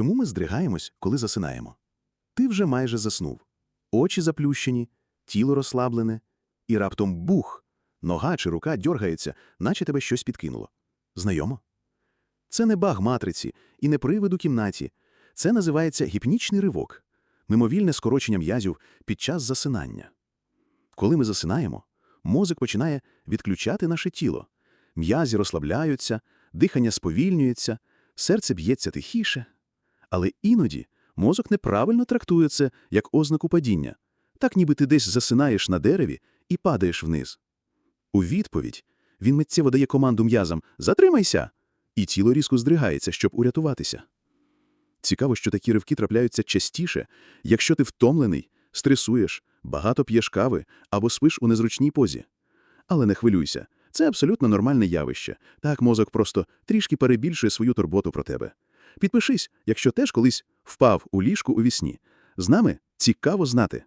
Чому ми здригаємось, коли засинаємо? Ти вже майже заснув. Очі заплющені, тіло розслаблене, і раптом бух! Нога чи рука дьоргається, наче тебе щось підкинуло. Знайомо? Це не баг матриці і не привид у кімнаті. Це називається гіпнічний ривок, мимовільне скорочення м'язів під час засинання. Коли ми засинаємо, мозок починає відключати наше тіло. М'язі розслабляються, дихання сповільнюється, серце б'ється тихіше. Але іноді мозок неправильно трактує це як ознаку падіння, так ніби ти десь засинаєш на дереві і падаєш вниз. У відповідь він миттєво дає команду м'язам «Затримайся!» і тіло різко здригається, щоб урятуватися. Цікаво, що такі ривки трапляються частіше, якщо ти втомлений, стресуєш, багато п'єш кави або спиш у незручній позі. Але не хвилюйся, це абсолютно нормальне явище. Так мозок просто трішки перебільшує свою турботу про тебе. Підпишись, якщо теж колись впав у ліжку у вісні. З нами цікаво знати.